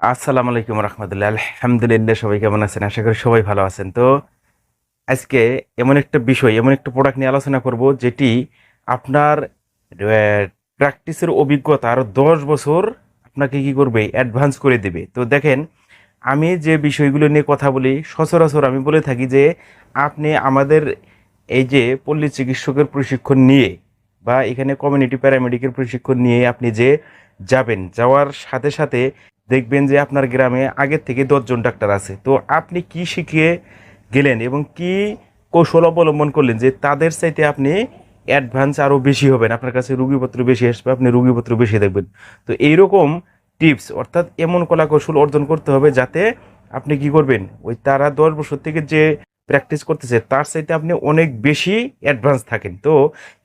আসসালামু আলাইকুম রহমতুল্লাহ। আলহামদুলিল্লাহ, সবাই কেমন আছেন? আশা করি সবাই ভালো আছেন। তো আজকে এমন একটা বিষয়, এমন একটা প্রোডাক্ট নিয়ে আলোচনা করব, যেটি আপনার প্র্যাকটিসের অভিজ্ঞতা আরও দশ বছর আপনাকে কি করবে? অ্যাডভান্স করে দেবে। তো দেখেন, আমি যে বিষয়গুলো নিয়ে কথা বলি, সচরাচর আমি বলে থাকি যে, আপনি আমাদের এই যে পল্লী চিকিৎসকের প্রশিক্ষণ নিয়ে বা এখানে কমিউনিটি প্যারামেডিকের প্রশিক্ষণ নিয়ে আপনি যে যাবেন, যাওয়ার সাথে সাথে দেখবেন যে আপনার গ্রামে আগের থেকে দশজন ডাক্তার আছে। তো আপনি কি শিখিয়ে গেলেন এবং কি কৌশল অবলম্বন করলেন যে তাদের চাইতে আপনি অ্যাডভান্স আরও বেশি হবেন? আপনার কাছে রুগীপত্র বেশি আসবে, আপনি রুগীপত্র বেশি দেখবেন। তো এইরকম টিপস অর্থাৎ এমন কলা কৌশল অর্জন করতে হবে যাতে আপনি কি করবেন? ওই তারা দশ বছর থেকে যে প্র্যাকটিস করতেছে, তার চাইতে আপনি অনেক বেশি অ্যাডভান্স থাকেন। তো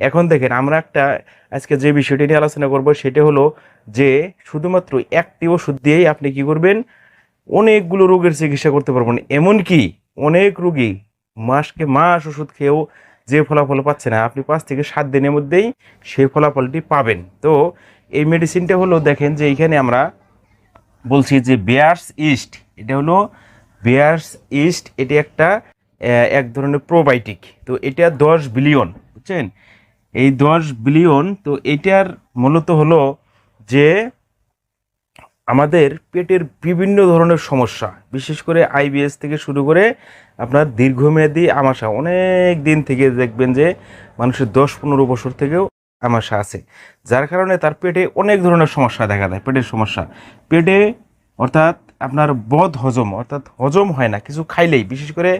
এখন দেখেন, আমরা একটা আজকে যে বিষয়টি নিয়ে আলোচনা করব, সেটা হলো যে শুধুমাত্র একটি ওষুধ দিয়েই আপনি কি করবেন? অনেকগুলো রোগের চিকিৎসা করতে পারবেন। এমনকি অনেক রোগী মাসকে মাস ওষুধ খেয়েও যে ফলাফল পাচ্ছে না, আপনি পাঁচ থেকে সাত দিনের মধ্যেই সেই ফলাফলটি পাবেন। তো এই মেডিসিনটা হলো দেখেন যে এইখানে আমরা বলছি যে বেয়ার্স ইস্ট এটা হলো বেয়ার্স ইস্ট এটি একটা এক ধরনের প্রোবায়োটিক তো এটা দশ বিলিয়ন বুঝছেন? এই দশ বিলিয়ন তো এটার মূলত হলো যে আমাদের পেটের বিভিন্ন ধরনের সমস্যা, বিশেষ করে আইবিএস থেকে শুরু করে আপনার দীর্ঘমেয়াদী আমাশা। অনেক দিন থেকে দেখবেন যে মানুষের দশ পনেরো বছর থেকেও আমাশা আছে। যার কারণে তার পেটে অনেক ধরনের সমস্যা দেখা দেয়, পেটের সমস্যা। পেটে অর্থাৎ আপনার বদ হজম, অর্থাৎ হজম হয় না, কিছু খাইলেই, বিশেষ করে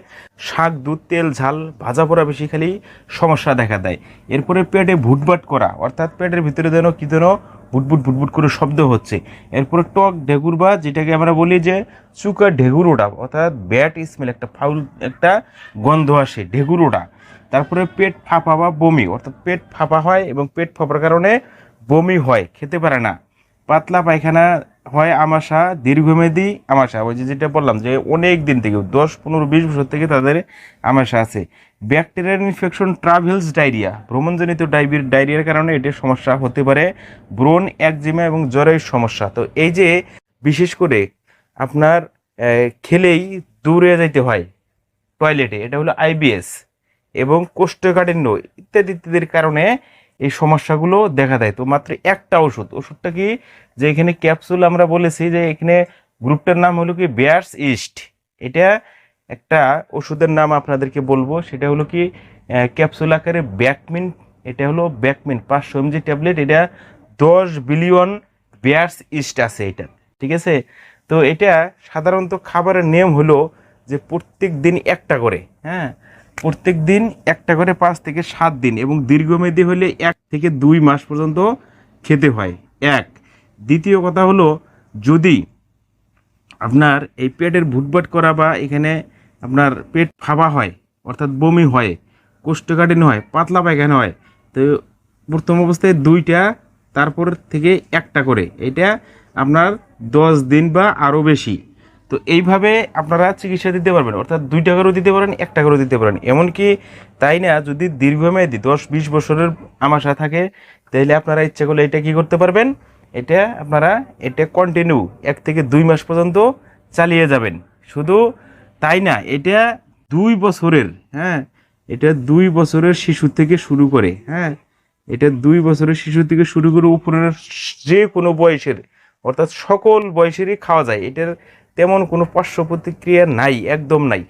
শাক, দুধ, তেল, ঝাল, ভাজা পোড়া বেশি খাইলেই সমস্যা দেখা দেয়। এরপরে পেটে ভুটভাট করা, অর্থাৎ পেটের ভিতরে যেন কি যেন ভুটভুট ভুটভুট করে শব্দ হচ্ছে। এরপরে টক ঢেকুর বা যেটাকে আমরা বলি যে চুকা ঢেকুর ওঠা অর্থাৎ ব্যাট স্মেল, একটা ফাউল, একটা গন্ধ আসে, ঢেকুর ওঠা তারপরে পেট ফাঁপা বা বমি, অর্থাৎ পেট ফাঁপা হয় এবং পেট ফাঁপার কারণে বমি হয়, খেতে পারে না। পাতলা পায়খানা হয় আমাশা দীর্ঘমেয়াদী আমাশা ওই যে যেটা বললাম যে অনেক দিন থেকে, দশ, পনেরো, বিশ বছর থেকে তাদের আমাশা আছে। ব্যাকটেরিয়াল ইনফেকশন ট্রাভেলস ডায়রিয়া ভ্রমণজনিত ডাইবির ডায়রিয়ার কারণে এটির সমস্যা হতে পারে। ব্রণ, একজিমা এবং জ্বরের সমস্যা। তো এই যে বিশেষ করে আপনার খেলেই দূরে যাইতে হয় টয়লেটে এটা হলো আইবিএস এবং কোষ্ঠকাঠিন্য ইত্যাদি, ইত্যাদির কারণে এই সমস্যাগুলো দেখা দেয়। তো মাত্র একটা ওষুধ। ওষুধটা কি? যে এখানে ক্যাপসুল আমরা বলেছি যে এখানে গ্রুপটার নাম হলো কি? বেয়ার্স ইস্ট এটা একটা ওষুধের নাম আপনাদেরকে বলব। সেটা হলো কি? ক্যাপসুল আকারে ব্যাকমিন। এটা হলো ব্যাকমিন। পাঁচশো এমজি ট্যাবলেট। এটা দশ বিলিয়ন বেয়ার্স ইস্ট আছে এটা। ঠিক আছে? তো এটা সাধারণত খাবারের নিয়ম হলো যে প্রত্যেক দিন একটা করে। হ্যাঁ? প্রত্যেক দিন একটা করে পাঁচ থেকে সাত দিন এবং দীর্ঘমেয়াদী হলে এক থেকে দুই মাস পর্যন্ত খেতে হয়। এক। দ্বিতীয় কথা হলো, যদি আপনার এই পেটের ভুটভাট করা বা এখানে আপনার পেট ফাঁপা হয়, অর্থাৎ বমি হয়, কোষ্ঠকাঠিন্য হয়, পাতলা পায়খানা হয়, তো প্রথম অবস্থায় দুইটা, তারপর থেকে একটা করে। এটা আপনার দশ দিন বা আরও বেশি। তো এইভাবে আপনারা চিকিৎসা দিতে পারবেন, অর্থাৎ দুই টাকারও দিতে পারেন, এক টাকারও দিতে পারেন। এমনকি তাই না, যদি দীর্ঘমেয়াদী, দশ বিশ বছরের আমাশা থাকে তাহলে আপনারা ইচ্ছা করলে এটা কি করতে পারবেন? এটা আপনারা, এটা কন্টিনিউ এক থেকে দুই মাস পর্যন্ত চালিয়ে যাবেন। শুধু তাই না, এটা দুই বছরের হ্যাঁ এটা দুই বছরের শিশু থেকে শুরু করে হ্যাঁ এটা দুই বছরের শিশু থেকে শুরু করে উপরের যে কোনো বয়সের, অর্থাৎ সকল বয়সেরই খাওয়া যায়। এটার তেমন কোনো পার্শ্ব প্রতিক্রিয়া নাই, একদম নাই।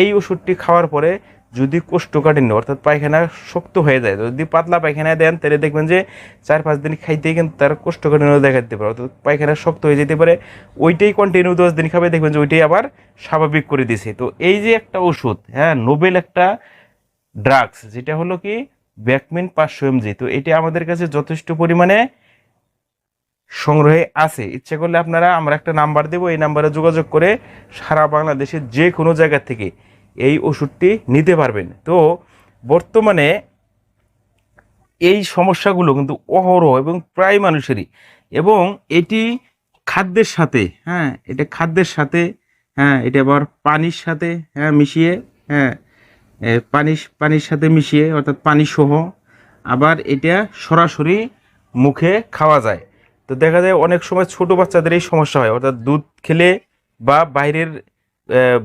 এই ওষুধটি খাওয়ার পরে যদি কোষ্ঠকাঠিন্য, অর্থাৎ পায়খানা শক্ত হয়ে যায়, যদি পাতলা পায়খানা দেন, তাহলে দেখবেন যে চার পাঁচ দিন খাইতেই কিন্তু তার কোষ্ঠকাঠিন্য দেখা দিতে পারে, অর্থাৎ পায়খানা শক্ত হয়ে যেতে পারে। ওইটাই কন্টিনিউ দশ দিন খাবে, দেখবেন যে ওইটাই আবার স্বাভাবিক করে দিছে। তো এই যে একটা ওষুধ হ্যাঁ নোবেল একটা ড্রাগস যেটা হলো কি ব্যাকমিন পাঁচশো এমজি তো এটা আমাদের কাছে যথেষ্ট পরিমাণে সংগ্রহে আছে। ইচ্ছে করলে আপনারা, আমরা একটা নাম্বার দেবো, এই নাম্বারে যোগাযোগ করে সারা বাংলাদেশের যে কোনো জায়গা থেকে এই ওষুধটি নিতে পারবেন। তো বর্তমানে এই সমস্যাগুলো কিন্তু অহরহ এবং প্রায় মানুষেরই। এবং এটি খাদ্যের সাথে হ্যাঁ এটা খাদ্যের সাথে হ্যাঁ এটা আবার পানির সাথে হ্যাঁ মিশিয়ে হ্যাঁ পানি, পানির সাথে মিশিয়ে, অর্থাৎ পানি সহ আবার এটা সরাসরি মুখে খাওয়া যায়। তো দেখা যায় অনেক সময় ছোট বাচ্চাদের এই সমস্যা হয়। অর্থাৎ দুধ খেলে বা বাইরের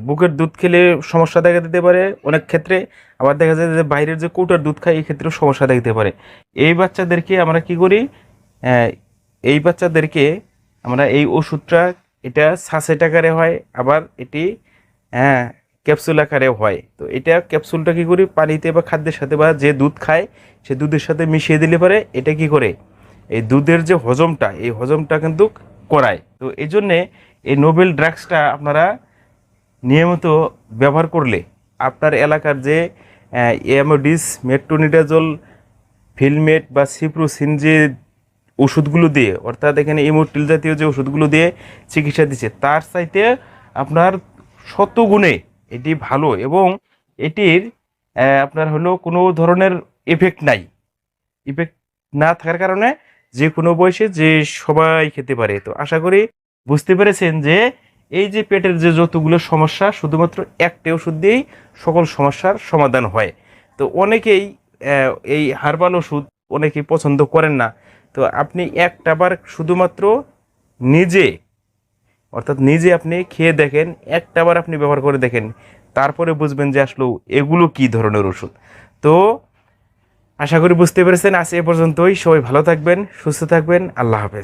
বুকের দুধ খেলে সমস্যা দেখা দিতে পারে অনেক ক্ষেত্রে। আবার দেখা যায় যে বাইরের যে কৌটার দুধ খায় এই ক্ষেত্রেও সমস্যা দেখতে পারে। এই বাচ্চাদেরকে আমরা কি করি? এই বাচ্চাদেরকে আমরা এই ওষুধটা, এটা সাসেট আকারে হয়, আবার এটি হ্যাঁ ক্যাপসুল আকারেও হয়। তো এটা ক্যাপসুলটা কি করি? পানিতে বা খাদ্যের সাথে বা যে দুধ খায়, সে দুধের সাথে মিশিয়ে দিলে পারে এটা কি করে? এই দুধের যে হজমটা, এই হজমটা কিন্তু করায়। তো এই জন্যে এই নোবেল ড্রাগসটা আপনারা নিয়মিত ব্যবহার করলে আপনার এলাকার যে এমোডিস মেট্রোনিডাজল, ফিলমেট বা সিপ্রোসিন যে ওষুধগুলো দিয়ে, অর্থাৎ এখানে ইমোটিল জাতীয় যে ওষুধগুলো দিয়ে চিকিৎসা দিচ্ছে, তার চাইতে আপনার শত গুণে এটি ভালো এবং এটির আপনার হলো কোনো ধরনের এফেক্ট নাই। ইফেক্ট না থাকার কারণে যে কোনো বয়সে যে সবাই খেতে পারে। তো আশা করি বুঝতে পেরেছেন যে এই যে পেটের যে যতগুলো সমস্যা, শুধুমাত্র একটি ওষুধ দিয়েই সকল সমস্যার সমাধান হয়। তো অনেকেই এই হার্বাল ওষুধ অনেকেই পছন্দ করেন না। তো আপনি একটা বার শুধুমাত্র নিজে, অর্থাৎ নিজে আপনি খেয়ে দেখেন, একটা বার আপনি ব্যবহার করে দেখেন, তারপরে বুঝবেন যে আসলে এগুলো কি ধরনের ওষুধ। তো আশা করি বুঝতে পেরেছেন। আজ এ পর্যন্তই। সবাই ভালো থাকবেন সুস্থ থাকবেন। আল্লাহ হাফেজ।